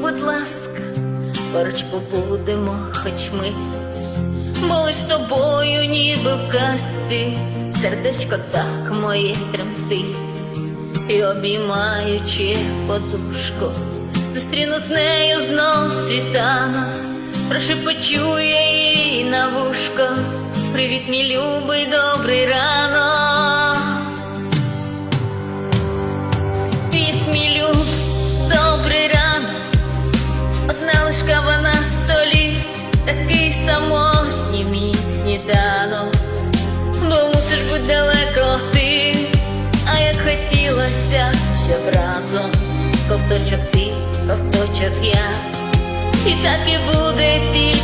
будь ласка, поруч побудемо хоч мить. Бо з тобою, ніби в казці, сердечко так моє тремтить, і обіймаючи подушку, зустріну з нею знов світанок, прошу почує її на вушко. Привіт, мій любий, Одна кава на столі, такий самотній мій сніданок. Бо мусиш бути далеко ти, а як хотілося, щоб разом ковточок ти, ковточок я. І так і буде тільки.